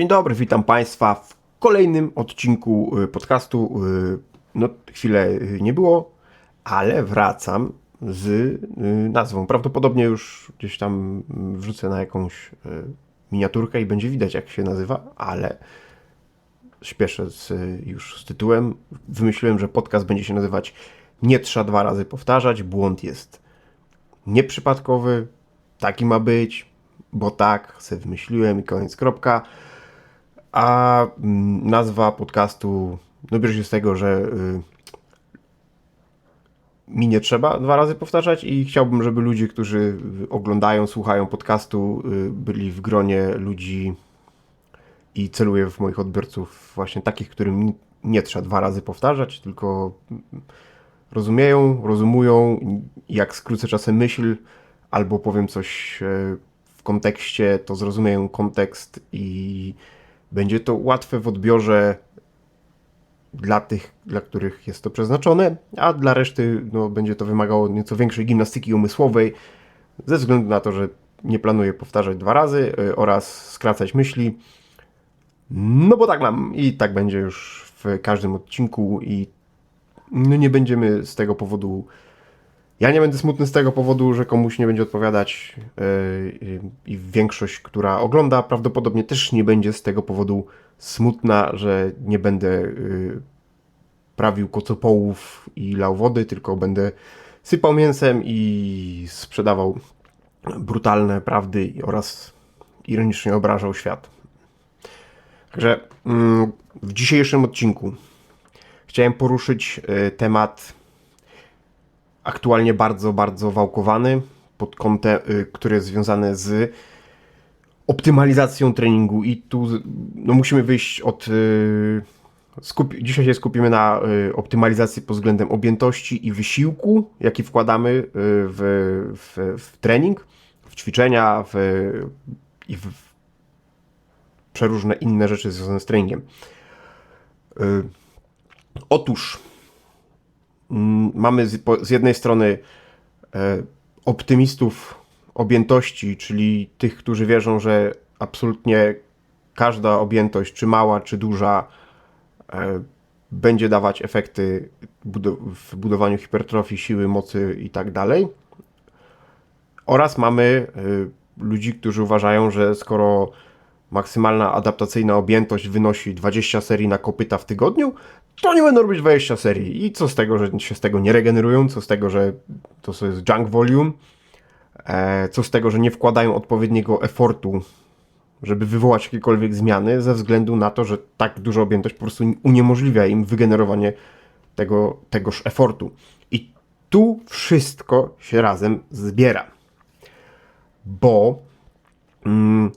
Dzień dobry, witam Państwa w kolejnym odcinku y, podcastu. Y, No, chwilę y, nie było, ale wracam z nazwą. Prawdopodobnie już gdzieś tam y, wrzucę na jakąś miniaturkę i będzie widać, jak się nazywa, ale śpieszę z, już z tytułem. Wymyśliłem, że podcast będzie się nazywać Nie trzeba dwa razy powtarzać, błąd jest nieprzypadkowy, taki ma być, bo tak, sobie wymyśliłem i koniec, kropka. A mm, nazwa podcastu, no bierze się z tego, że y, mi nie trzeba dwa razy powtarzać i chciałbym, żeby ludzie, którzy oglądają, słuchają podcastu, y, byli w gronie ludzi i celuję w moich odbiorców właśnie takich, którym ni- nie trzeba dwa razy powtarzać, tylko rozumieją, rozumują, jak skrócę czasem myśl, albo powiem coś e, w kontekście, to zrozumieją kontekst i będzie to łatwe w odbiorze dla tych, dla których jest to przeznaczone, a dla reszty no, będzie to wymagało nieco większej gimnastyki umysłowej, ze względu na to, że nie planuję powtarzać dwa razy e, oraz skracać myśli. No bo tak mam i tak będzie już w każdym odcinku i no nie będziemy z tego powodu. Ja nie będę smutny z tego powodu, że komuś nie będzie odpowiadać yy, i większość, która ogląda, prawdopodobnie też nie będzie z tego powodu smutna, że nie będę yy, prawił kocopołów i lał wody, tylko będę sypał mięsem i sprzedawał brutalne prawdy oraz ironicznie obrażał świat. Także mm, w dzisiejszym odcinku chciałem poruszyć y, temat aktualnie bardzo, bardzo wałkowany, pod kątem, y, który jest związany z optymalizacją treningu i tu no, musimy wyjść od... y, Skupi, dzisiaj się skupimy na y, optymalizacji pod względem objętości i wysiłku, jaki wkładamy w, w, w trening, w ćwiczenia w, i w przeróżne inne rzeczy związane z treningiem. Otóż mamy z, po, z jednej strony e, optymistów objętości, czyli tych, którzy wierzą, że absolutnie każda objętość, czy mała, czy duża, e, będzie dawać efekty w budowaniu hipertrofii, siły, mocy i tak dalej. Oraz mamy y, ludzi, którzy uważają, że skoro maksymalna adaptacyjna objętość wynosi 20 serii na kopyta w tygodniu, to nie będą robić 20 serii. I co z tego, że się z tego nie regenerują, co z tego, że to jest junk volume, e, co z tego, że nie wkładają odpowiedniego efortu, żeby wywołać jakiekolwiek zmiany, ze względu na to, że tak duża objętość po prostu uniemożliwia im wygenerowanie tego, tegoż efortu. I tu wszystko się razem zbiera. Bo mm,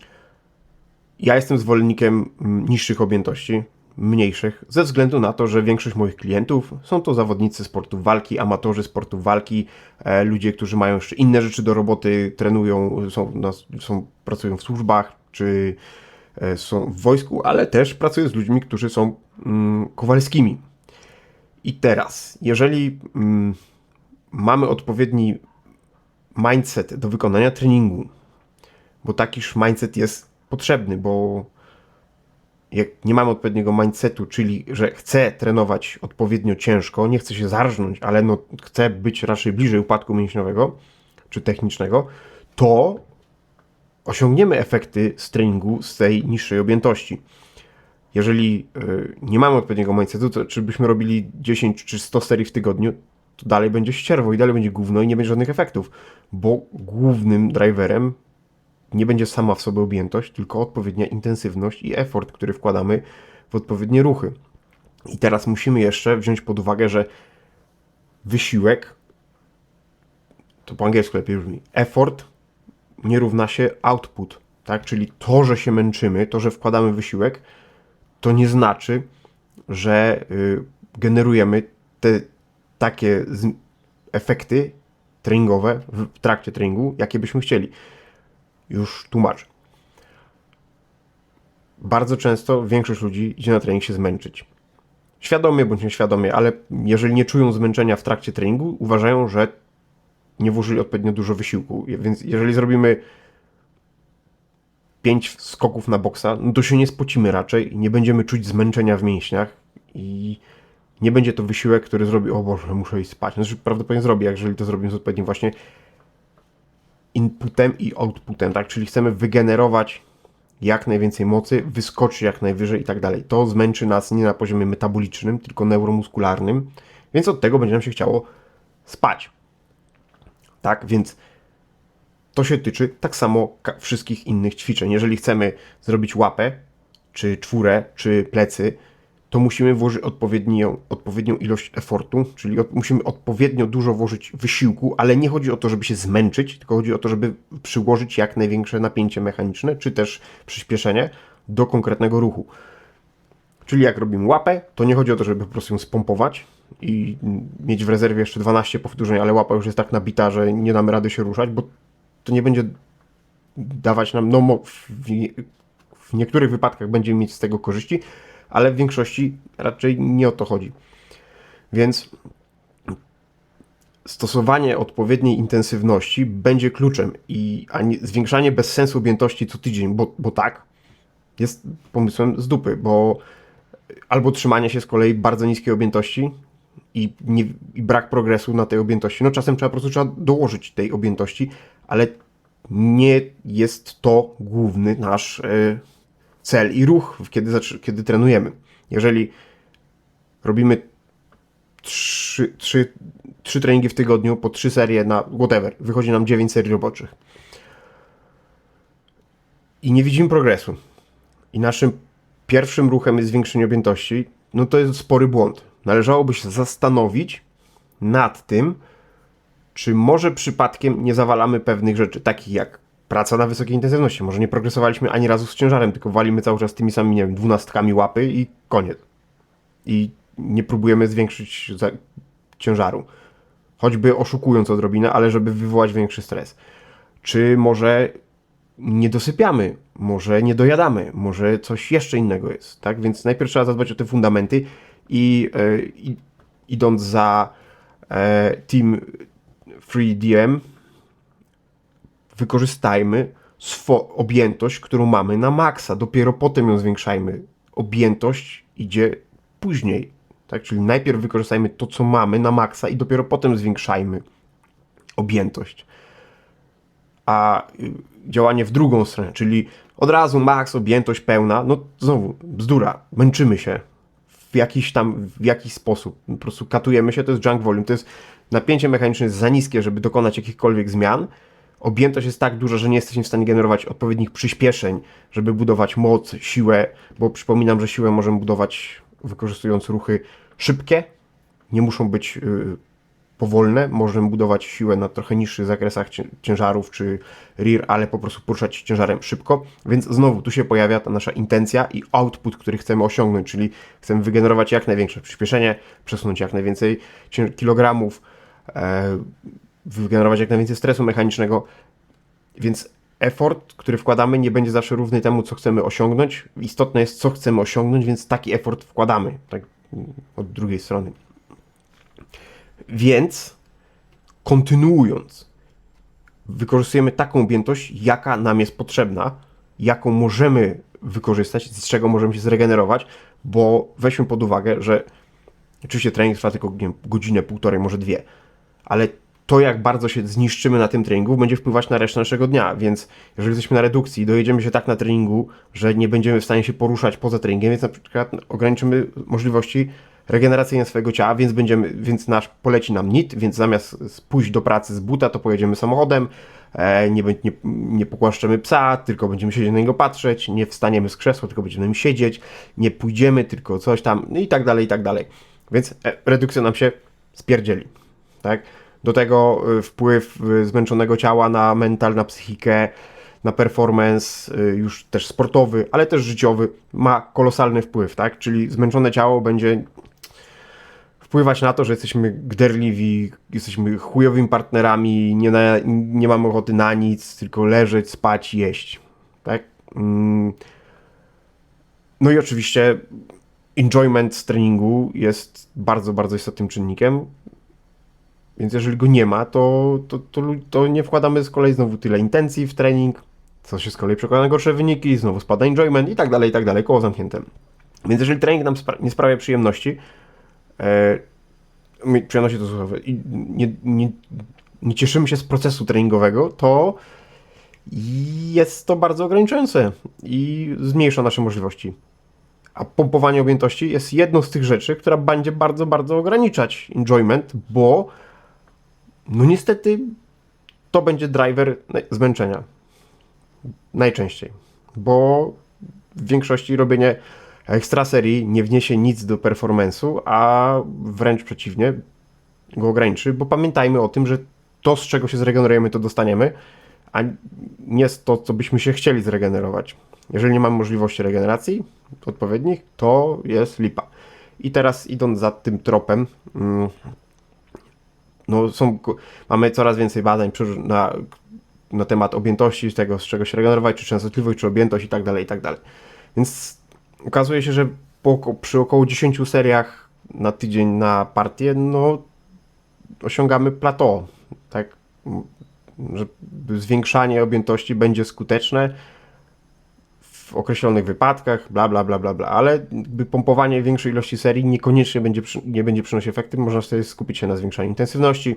ja jestem zwolennikiem mm, niższych objętości, mniejszych, ze względu na to, że większość moich klientów są to zawodnicy sportów walki, amatorzy sportów walki, e, ludzie, którzy mają jeszcze inne rzeczy do roboty, trenują, są, są, pracują w służbach, czy e, są w wojsku, ale też pracuję z ludźmi, którzy są mm, kowalskimi. I teraz, jeżeli mm, mamy odpowiedni mindset do wykonania treningu, bo takiż mindset jest potrzebny, bo jak nie mamy odpowiedniego mindsetu, czyli że chcę trenować odpowiednio ciężko, nie chcę się zarżnąć, ale no chcę być raczej bliżej upadku mięśniowego czy technicznego, to osiągniemy efekty z z tej niższej objętości. Jeżeli y, nie mamy odpowiedniego mindsetu, to czy byśmy robili 10 czy 100 serii w tygodniu, to dalej będzie ścierwo i dalej będzie gówno i nie będzie żadnych efektów, bo głównym driverem nie będzie sama w sobie objętość, tylko odpowiednia intensywność i effort, który wkładamy w odpowiednie ruchy. I teraz musimy jeszcze wziąć pod uwagę, że wysiłek, to po angielsku lepiej brzmi, effort nie równa się output, tak? Czyli to, że się męczymy, to, że wkładamy wysiłek, to nie znaczy, że y, generujemy te takie efekty treningowe w trakcie treningu, jakie byśmy chcieli już tłumaczę. Bardzo często większość ludzi idzie na trening się zmęczyć. Świadomie bądź nieświadomie, ale jeżeli nie czują zmęczenia w trakcie treningu, uważają, że nie włożyli odpowiednio dużo wysiłku. Więc jeżeli zrobimy 5 skoków na boksa, no to się nie spocimy raczej, nie będziemy czuć zmęczenia w mięśniach i nie będzie to wysiłek, który zrobi, o Boże, muszę iść spać. Znaczy prawdopodobnie zrobi, jeżeli to zrobimy z odpowiednim właśnie inputem i outputem, tak? Czyli chcemy wygenerować jak najwięcej mocy, wyskoczyć jak najwyżej i tak dalej. To zmęczy nas nie na poziomie metabolicznym, tylko neuromuskularnym, więc od tego będzie nam się chciało spać. Tak, więc to się tyczy tak samo wszystkich innych ćwiczeń. Jeżeli chcemy zrobić łapę, czy czwórę, czy plecy, to musimy włożyć odpowiednią, odpowiednią ilość efortu, czyli od, musimy odpowiednio dużo włożyć wysiłku, ale nie chodzi o to, żeby się zmęczyć, tylko chodzi o to, żeby przyłożyć jak największe napięcie mechaniczne, czy też przyspieszenie do konkretnego ruchu. Czyli jak robimy łapę, to nie chodzi o to, żeby po prostu ją spompować i mieć w rezerwie jeszcze 12 powtórzeń, ale łapa już jest tak nabita, że nie damy rady się ruszać, bo to nie będzie dawać nam, no w, w niektórych wypadkach będziemy mieć z tego korzyści, ale w większości raczej nie o to chodzi. Więc stosowanie odpowiedniej intensywności będzie kluczem i zwiększanie bez sensu objętości co tydzień, bo, bo tak, jest pomysłem z dupy, bo albo trzymanie się z kolei bardzo niskiej objętości i, nie, i brak progresu na tej objętości. No czasem trzeba po prostu trzeba dołożyć tej objętości, ale nie jest to główny nasz yy, cel i ruch, kiedy, kiedy trenujemy. Jeżeli robimy trzy, trzy, trzy treningi w tygodniu po trzy serie na whatever, wychodzi nam 9 serii roboczych i nie widzimy progresu i naszym pierwszym ruchem jest zwiększenie objętości, no to jest spory błąd. Należałoby się zastanowić nad tym, czy może przypadkiem nie zawalamy pewnych rzeczy, takich jak praca na wysokiej intensywności. Może nie progresowaliśmy ani razu z ciężarem, tylko walimy cały czas tymi samymi, nie wiem, dwunastkami łapy i koniec. I nie próbujemy zwiększyć ciężaru. Choćby oszukując odrobinę, ale żeby wywołać większy stres. Czy może nie dosypiamy, może nie dojadamy, może coś jeszcze innego jest, tak? Więc najpierw trzeba zadbać o te fundamenty i, yy, i idąc za e, Team 3DM, wykorzystajmy objętość, którą mamy na maksa. Dopiero potem ją zwiększajmy. Objętość idzie później. Tak? Czyli najpierw wykorzystajmy to, co mamy na maksa i dopiero potem zwiększajmy objętość. A y, działanie w drugą stronę, czyli od razu maks, objętość pełna, no znowu bzdura, męczymy się w jakiś tam, w jakiś sposób. Po prostu katujemy się, to jest junk volume, to jest napięcie mechaniczne jest za niskie, żeby dokonać jakichkolwiek zmian, objętość jest tak duża, że nie jesteśmy w stanie generować odpowiednich przyspieszeń, żeby budować moc, siłę, bo przypominam, że siłę możemy budować wykorzystując ruchy szybkie, nie muszą być yy, powolne, możemy budować siłę na trochę niższych zakresach ciężarów czy rear, ale po prostu poruszać ciężarem szybko, więc znowu tu się pojawia ta nasza intencja i output, który chcemy osiągnąć, czyli chcemy wygenerować jak największe przyspieszenie, przesunąć jak najwięcej kilogramów, e, wygenerować jak najwięcej stresu mechanicznego, więc effort, który wkładamy, nie będzie zawsze równy temu, co chcemy osiągnąć. Istotne jest, co chcemy osiągnąć, więc taki effort wkładamy, tak od drugiej strony. Więc kontynuując, wykorzystujemy taką objętość, jaka nam jest potrzebna, jaką możemy wykorzystać, z czego możemy się zregenerować, bo weźmy pod uwagę, że oczywiście trening trwa tylko godzinę, półtorej, może dwie, ale to, jak bardzo się zniszczymy na tym treningu, będzie wpływać na resztę naszego dnia. Więc jeżeli jesteśmy na redukcji i dojedziemy się tak na treningu, że nie będziemy w stanie się poruszać poza treningiem, więc na przykład ograniczymy możliwości regeneracyjne swojego ciała, więc będziemy, więc nasz poleci nam NIT, więc zamiast pójść do pracy z buta, to pojedziemy samochodem, e, nie, nie, nie pokłaszczemy psa, tylko będziemy siedzieć na niego patrzeć, nie wstaniemy z krzesła, tylko będziemy nim siedzieć, nie pójdziemy, tylko coś tam, no i tak dalej, i tak dalej. Więc e, redukcja nam się spierdzieli, tak? Do tego y, wpływ y, zmęczonego ciała na mental, na psychikę, na performance, y, już też sportowy, ale też życiowy, ma kolosalny wpływ, tak? Czyli zmęczone ciało będzie wpływać na to, że jesteśmy gderliwi, jesteśmy chujowymi partnerami, nie, na, nie mamy ochoty na nic, tylko leżeć, spać, jeść, tak? Mm. No i oczywiście enjoyment z treningu jest bardzo, bardzo istotnym czynnikiem, więc jeżeli go nie ma, to, to, to, to nie wkładamy z kolei znowu tyle intencji w trening, co się z kolei przekłada na gorsze wyniki, znowu spada enjoyment i tak dalej, i tak dalej, koło zamknięte. Więc jeżeli trening nam spra- nie sprawia przyjemności, e, przyjemności to słowo, i nie, nie, nie cieszymy się z procesu treningowego, to jest to bardzo ograniczające i zmniejsza nasze możliwości. A pompowanie objętości jest jedną z tych rzeczy, która będzie bardzo, bardzo ograniczać enjoyment, bo no niestety to będzie driver zmęczenia. Najczęściej. Bo w większości robienie ekstra serii nie wniesie nic do performance'u, a wręcz przeciwnie, go ograniczy, bo pamiętajmy o tym, że to, z czego się zregenerujemy, to dostaniemy, a nie jest to, co byśmy się chcieli zregenerować. Jeżeli nie mamy możliwości regeneracji odpowiednich, to jest lipa. I teraz idąc za tym tropem, mm, no są, mamy coraz więcej badań na, na temat objętości, tego z czego się regenerować, czy częstotliwość, czy objętość i tak dalej, i tak dalej. Więc okazuje się, że po, przy około 10 seriach na tydzień na partię, no osiągamy plateau, tak? Że zwiększanie objętości będzie skuteczne w określonych wypadkach, bla, bla, bla, bla, bla, ale pompowanie większej ilości serii niekoniecznie będzie, nie będzie przynosić efekty, można sobie skupić się na zwiększaniu intensywności,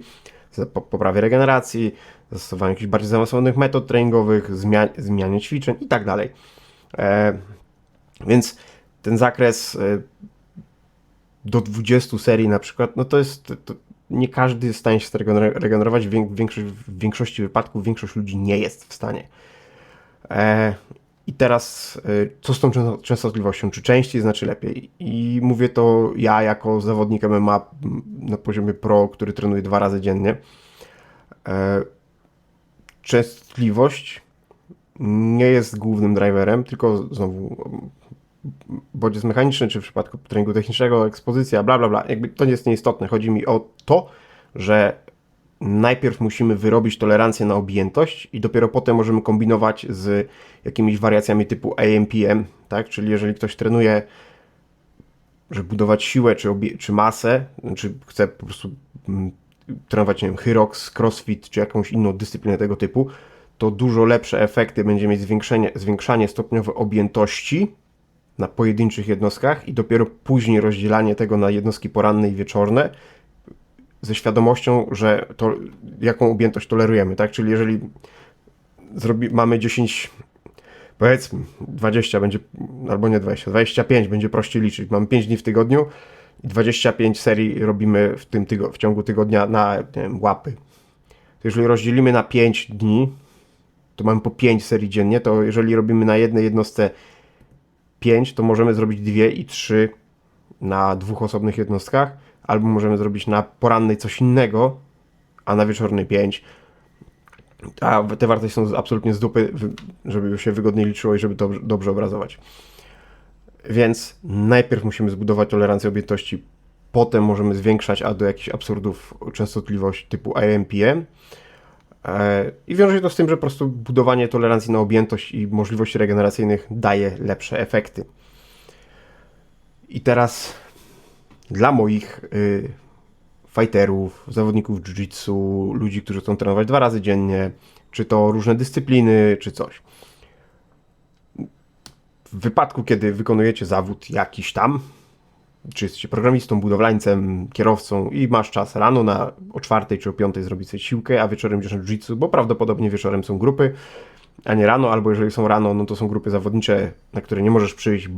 poprawie regeneracji, zastosowaniu jakichś bardziej zaawansowanych metod treningowych, zmian- zmianie ćwiczeń i tak dalej. E, więc ten zakres e, do 20 serii na przykład, no to jest, to nie każdy jest w stanie się regenerować, w w większości wypadków większość ludzi nie jest w stanie. I teraz, e, co z tą często- częstotliwością? Czy częściej znaczy lepiej? I mówię to ja jako zawodnik MMA na poziomie pro, który trenuje dwa razy dziennie. E, Częstotliwość nie jest głównym driverem, tylko znowu bodziec mechaniczny, czy w przypadku treningu technicznego, ekspozycja, bla, bla, bla. Jakby to nie jest nieistotne. Chodzi mi o to, że najpierw musimy wyrobić tolerancję na objętość i dopiero potem możemy kombinować z jakimiś wariacjami typu AMPM, tak? Czyli jeżeli ktoś trenuje, żeby budować siłę czy, czy masę, czy chce po prostu mm, trenować, nie wiem, Hyrox, CrossFit czy jakąś inną dyscyplinę tego typu, to dużo lepsze efekty będzie mieć zwiększenie, zwiększanie stopniowe objętości na pojedynczych jednostkach i dopiero później rozdzielanie tego na jednostki poranne i wieczorne, ze świadomością, że to, jaką objętość tolerujemy, tak? Czyli jeżeli zrobi, mamy 10, powiedzmy 20 będzie, albo nie 20, 25 będzie prościej liczyć. Mamy 5 dni w tygodniu i 25 serii robimy w, tym tygo, w ciągu tygodnia na wiem, łapy. To jeżeli rozdzielimy na 5 dni, to mamy po 5 serii dziennie, to jeżeli robimy na jednej jednostce 5, to możemy zrobić 2 i 3 na dwóch osobnych jednostkach, albo możemy zrobić na porannej coś innego, a na wieczornej 5. A te wartości są absolutnie z dupy, żeby się wygodnie liczyło i żeby dobrze, dobrze obrazować. Więc najpierw musimy zbudować tolerancję objętości, potem możemy zwiększać, a do jakichś absurdów częstotliwość typu AMPM. E, I wiąże się to z tym, że po prostu budowanie tolerancji na objętość i możliwości regeneracyjnych daje lepsze efekty. I teraz dla moich y, fighterów, zawodników jiu-jitsu, ludzi, którzy chcą trenować dwa razy dziennie, czy to różne dyscypliny, czy coś. W wypadku, kiedy wykonujecie zawód jakiś tam, czy jesteście programistą, budowlańcem, kierowcą i masz czas rano na o czwartej czy o piątej zrobić sobie siłkę, a wieczorem idziesz na jiu-jitsu, bo prawdopodobnie wieczorem są grupy, a nie rano, albo jeżeli są rano, no to są grupy zawodnicze, na które nie możesz przyjść,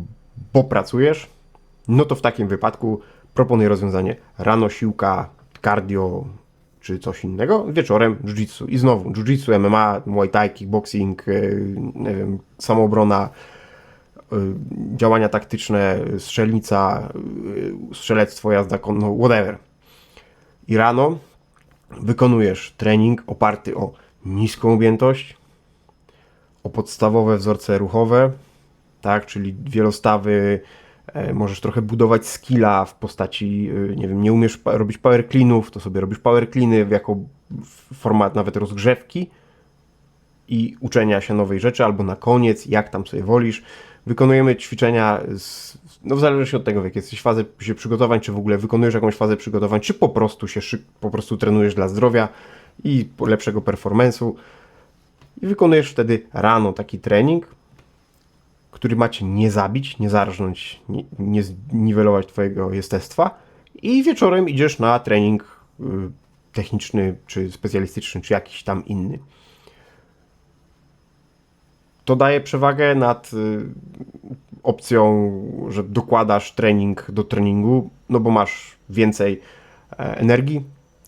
bo pracujesz, no to w takim wypadku proponuję rozwiązanie rano siłka, cardio czy coś innego, wieczorem jiu-jitsu. I znowu jiu-jitsu, MMA, muay thai, kickboxing, yy, nie wiem, samoobrona, yy, działania taktyczne, strzelnica, yy, strzelectwo, jazda konno, whatever. I rano wykonujesz trening oparty o niską objętość, o podstawowe wzorce ruchowe, tak, czyli wielostawy, e, możesz trochę budować skilla w postaci, e, nie wiem, nie umiesz robić power cleanów, to sobie robisz power cleany jako format nawet rozgrzewki i uczenia się nowej rzeczy, albo na koniec, jak tam sobie wolisz. Wykonujemy ćwiczenia, z, no w zależności od tego, w jakiej jesteś fazie się przygotowań, czy w ogóle wykonujesz jakąś fazę przygotowań, czy po prostu się po prostu trenujesz dla zdrowia i lepszego performance'u i wykonujesz wtedy rano taki trening, który macie nie zabić, nie zarżnąć, nie, nie zniwelować twojego jestestwa i wieczorem idziesz na trening y, techniczny, czy specjalistyczny, czy jakiś tam inny. To daje przewagę nad y, opcją, że dokładasz trening do treningu, no bo masz więcej e, energii,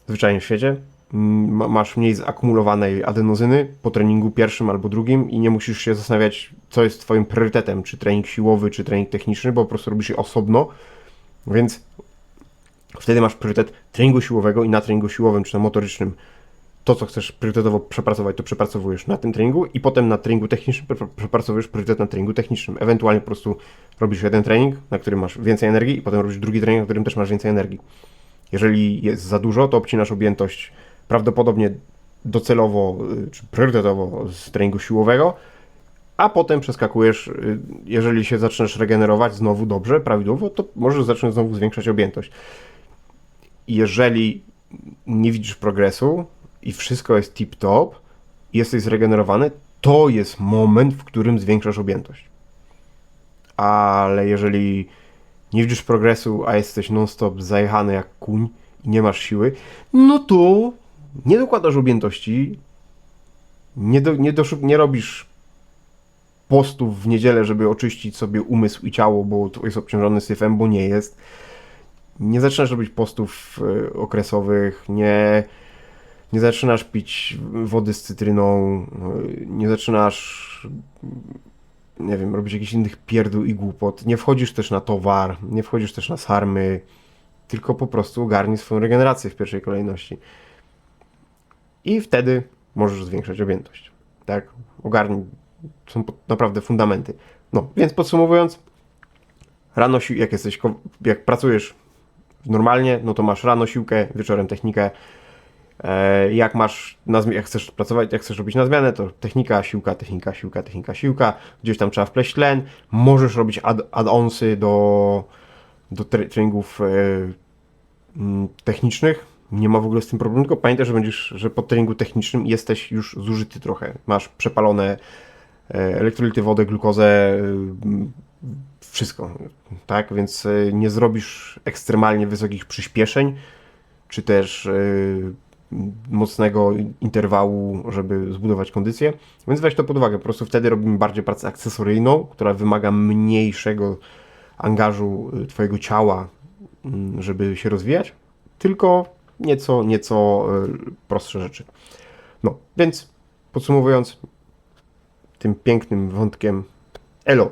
zwyczajnie w świecie, masz mniej zakumulowanej adenozyny po treningu pierwszym albo drugim i nie musisz się zastanawiać, co jest twoim priorytetem, czy trening siłowy, czy trening techniczny, bo po prostu robisz je osobno, więc wtedy masz priorytet treningu siłowego i na treningu siłowym, czy na motorycznym to, co chcesz priorytetowo przepracować, to przepracowujesz na tym treningu i potem na treningu technicznym przepracowujesz priorytet na treningu technicznym. Ewentualnie po prostu robisz jeden trening, na którym masz więcej energii i potem robisz drugi trening, na którym też masz więcej energii. Jeżeli jest za dużo, to obcinasz objętość prawdopodobnie docelowo y, czy priorytetowo z treningu siłowego, a potem przeskakujesz, y, jeżeli się zaczniesz regenerować znowu dobrze, prawidłowo, to możesz zacząć znowu zwiększać objętość. Jeżeli nie widzisz progresu i wszystko jest tip-top, jesteś zregenerowany, to jest moment, w którym zwiększasz objętość. Ale jeżeli nie widzisz progresu, a jesteś non-stop zajechany jak kuń i nie masz siły, no to nie dokładasz objętości, nie, do, nie, doszuk- nie robisz postów w niedzielę, żeby oczyścić sobie umysł i ciało, bo jest obciążony syfem, bo nie jest. Nie zaczynasz robić postów y, okresowych, nie, nie zaczynasz pić wody z cytryną, y, nie zaczynasz nie wiem, robić jakichś innych pierdół i głupot. Nie wchodzisz też na towar, nie wchodzisz też na sarmy, tylko po prostu ogarnij swoją regenerację w pierwszej kolejności. I wtedy możesz zwiększać objętość. Tak? Ogarnij. Są naprawdę fundamenty. No, więc podsumowując, rano, jak jesteś, jak pracujesz normalnie, no to masz rano siłkę, wieczorem technikę. E, Jak masz, jak chcesz pracować, jak chcesz robić na zmianę, to technika, siłka, technika, siłka, technika, siłka. Gdzieś tam trzeba wpleść tlen. Możesz robić add- add-onsy do, do tre- treningów e, technicznych. Nie ma w ogóle z tym problemu, tylko pamiętaj, że będziesz, że po treningu technicznym jesteś już zużyty trochę. Masz przepalone e, elektrolity, wodę, glukozę, mm, wszystko, tak? Więc e, nie zrobisz ekstremalnie wysokich przyspieszeń, czy też e, mocnego interwału, żeby zbudować kondycję. Więc weź to pod uwagę. Po prostu wtedy robimy bardziej pracę akcesoryjną, która wymaga mniejszego angażu Twojego ciała, mm, żeby się rozwijać, tylko nieco, nieco y, prostsze rzeczy. No, więc podsumowując tym pięknym wątkiem, elo,